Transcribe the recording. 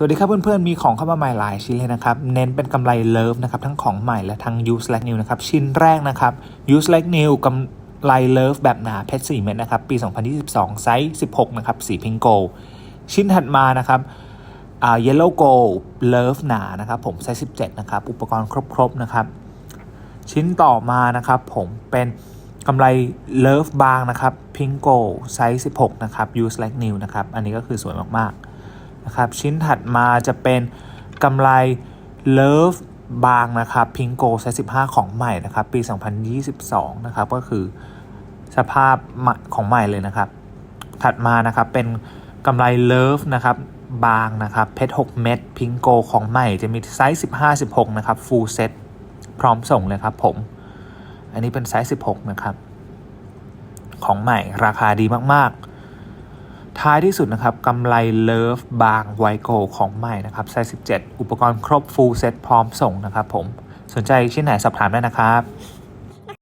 สวัสดีครับเพื่อนๆ มีของเข้ามาใหม่หลายชิ้นเลยนะครับ เน้นเป็นกำไรเลิฟนะครับ ทั้งของใหม่และทั้ง use like new นะครับ ชิ้นแรกนะครับ use like new กำไรเลิฟแบบหนาเพชร4เม็ดนะครับ ปี 2022 ไซส์ 16 นะครับ สีพิงโกชิ้นถัดมานะครับอ่า yellow gold love หนานะครับผมไซส์ 17 นะครับ อุปกรณ์ครบ ๆ นะครับ ชิ้นต่อมานะครับผมเป็นกำไรเลิฟบางนะครับพิงโกไซส์ 16 นะครับ use like new นะครับ อันนี้ก็คือสวยมากๆ นะครับชิ้นถัดมาจะเป็นกำไรเลิฟบางนะครับพิงโกไซส์15 ของใหม่นะครับ ปี 2022 นะครับ ก็คือสภาพของใหม่เลยนะครับ ถัดมานะครับเป็นกำไรเลิฟนะครับบางนะครับเพชร6เม็ดพิงโกของใหม่จะมีไซส์ 15 16 นะครับ full set พร้อมส่งเลยครับผม อันนี้เป็นไซส์ 16 นะครับ ของใหม่ราคาดีมากๆ ท้ายที่สุดนะครับกำไรเลิฟบางไวโกของใหม่นะครับไซส์17 อุปกรณ์ครบฟูลเซ็ตพร้อมส่งนะครับผม สนใจชิ้นไหนสอบถามได้นะครับ